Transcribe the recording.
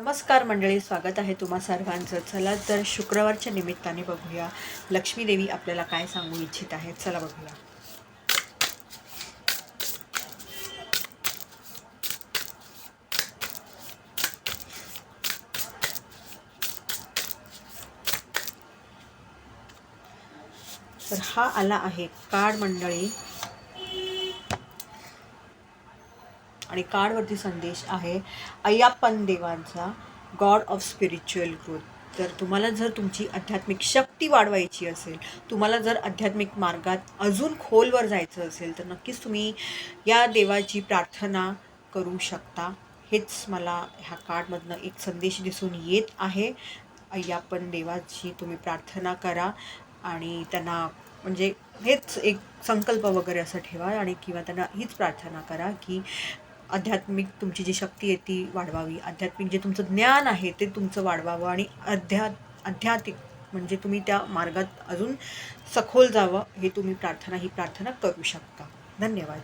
नमस्कार मंडळी स्वागत आहे तुम्हा सर्वांचं. चला तर शुक्रवारच्या निमित्ताने बघूया लक्ष्मी देवी आपल्याला काय सांगू इच्छित आहे चला बघूया. तर हा आला आहे कार्ड मंडळी. आणि कार्डवरती संदेश आहे अय्याप्पन देवांचा गॉड ऑफ स्पिरिच्युअल ग्रोथ तर तुम्हाला जर तुमची आध्यात्मिक शक्ती वाढवायची असेल तुम्हाला जर आध्यात्मिक मार्गात अजून खोलवर जायचं असेल तर नक्कीच तुम्ही या देवाची प्रार्थना करू शकता. हेच मला ह्या कार्डमधनं एक संदेश दिसून येत आहे. अय्यापन देवाची तुम्ही प्रार्थना करा आणि त्यांना म्हणजे हेच एक संकल्प वगैरे असं ठेवा आणि किंवा त्यांना हीच प्रार्थना करा की आध्यात्मिक तुमची जी शक्ती आहे ती वाढवावी. आध्यात्मिक जे तुमचं ज्ञान आहे ते तुमचं वाढवावं आणि अध्या आध्यात्मिक म्हणजे तुम्ही त्या मार्गात अजून सखोल जावं हे तुम्ही प्रार्थना ही प्रार्थना करू शकता. धन्यवाद.